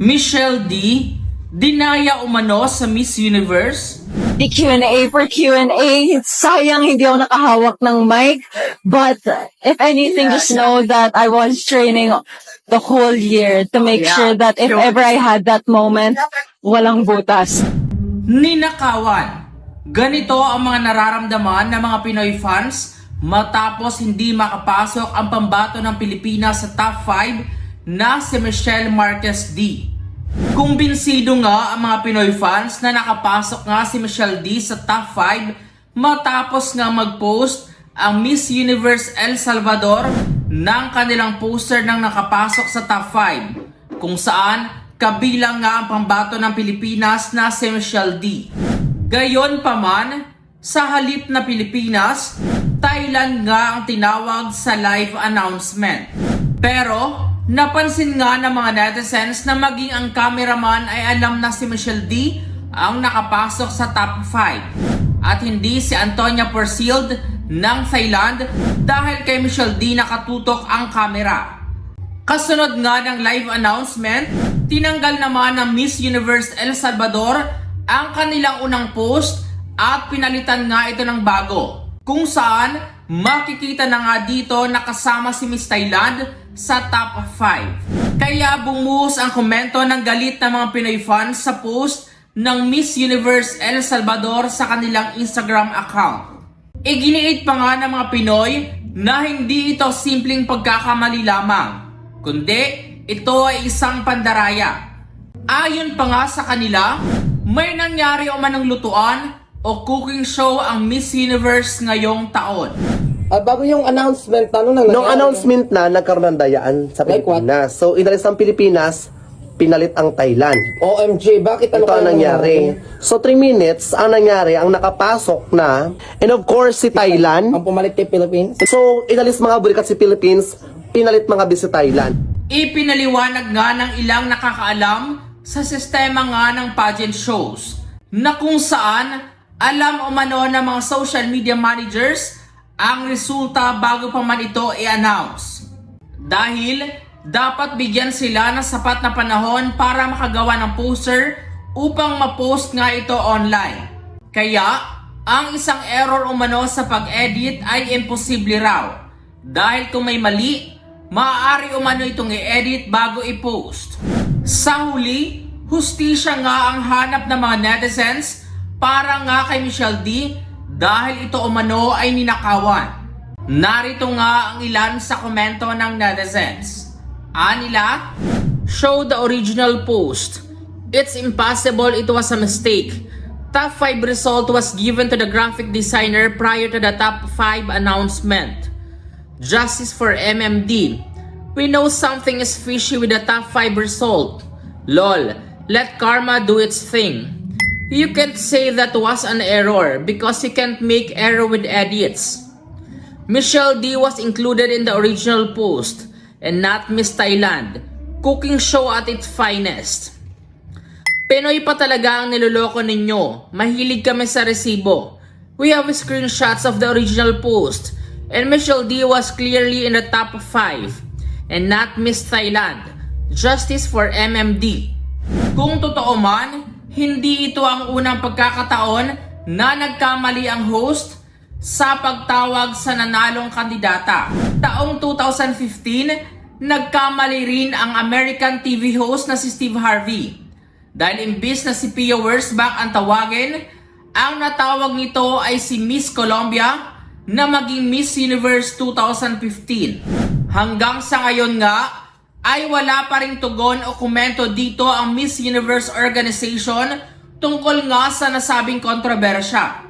Michelle D. Dinaya umano sa Miss Universe. the Q&A for Q&A. Sayang hindi ako nakahawak ng mic. But if anything, just know that I was training the whole year to make sure that if ever I had that moment, walang butas. Ninakawan. Ganito ang mga nararamdaman ng mga Pinoy fans matapos hindi makapasok ang pambato ng Pilipinas sa top 5 na si Michelle Marquez D. Kumbinsido nga ang mga Pinoy fans na nakapasok nga si Michelle D sa top 5 matapos nga mag-post ang Miss Universe El Salvador ng kanilang poster ng nakapasok sa top 5 kung saan kabilang nga ang pambato ng Pilipinas na si Michelle D. Gayon pa man, sa halip na Pilipinas, Thailand nga ang tinawag sa live announcement. Pero, napansin nga ng mga netizens na maging ang cameraman ay alam na si Michelle D ang nakapasok sa top 5 at hindi si Antonia Porcild ng Thailand dahil kay Michelle D nakatutok ang camera. Kasunod nga ng live announcement, tinanggal naman ng Miss Universe El Salvador ang kanilang unang post at pinalitan nga ito ng bago. Kung saan, makikita na nga dito nakasama si Miss Thailand sa top 5. Kaya bumuhos ang komento ng galit ng mga Pinoy fans sa post ng Miss Universe El Salvador sa kanilang Instagram account. Iginiit pa nga ng mga Pinoy na hindi ito simpleng pagkakamali lamang, kundi ito ay isang pandaraya. Ayon pa nga sa kanila, may nangyari o manang lutuan o cooking show ang Miss Universe ngayong taon. At bago yung announcement, ano nang Nung announcement na, nagkaroon ng dayaan sa Like what? Pilipinas. So, inalis ang Pilipinas, pinalit ang Thailand. OMG, bakit ano Ito ang kaya nangyari. So, 3 minutes, ang nangyari, ang nakapasok na, and of course, si Thailand. Ang pumalit kay Philippines? So, inalis mga bulikat si Philippines, pinalit mga bis si Thailand. Ipinaliwanag nga ng ilang nakakaalam sa sistema nga ng pageant shows na kung saan alam umano ng mga social media managers ang resulta bago pa man ito i-announce. Dahil dapat bigyan sila ng sapat na panahon para makagawa ng poster upang ma-post nga ito online. Kaya, ang isang error umano sa pag-edit ay imposible raw. Dahil kung may mali, maaari umano itong i-edit bago i-post. Sa huli, hustisya nga ang hanap ng mga netizens para nga kay Michelle D dahil ito umano ay ninakawan. Narito nga ang ilan sa komento ng netizens. Anila, show the original post. It's impossible it was a mistake. Top 5 result was given to the graphic designer prior to the top 5 announcement. Justice for MMD. We know something is fishy with the top 5 result. Lol, let karma do its thing. You can't say that was an error because you can't make error with edits. Michelle D was included in the original post and not Miss Thailand. Cooking show at its finest. Pinoy pa talaga ang niloloko ninyo. Mahilig kami sa resibo. We have screenshots of the original post and Michelle D was clearly in the top 5 and not Miss Thailand. Justice for MMD. Kung totoo man, hindi ito ang unang pagkakataon na nagkamali ang host sa pagtawag sa nanalong kandidata. Taong 2015, nagkamali rin ang American TV host na si Steve Harvey. Dahil imbis na si Pia Wurzbach ang tawagin, ang natawag nito ay si Miss Colombia na maging Miss Universe 2015. Hanggang sa ngayon nga, ay wala pa ring tugon o komento dito ang Miss Universe organization tungkol nga sa nasabing kontrobersya.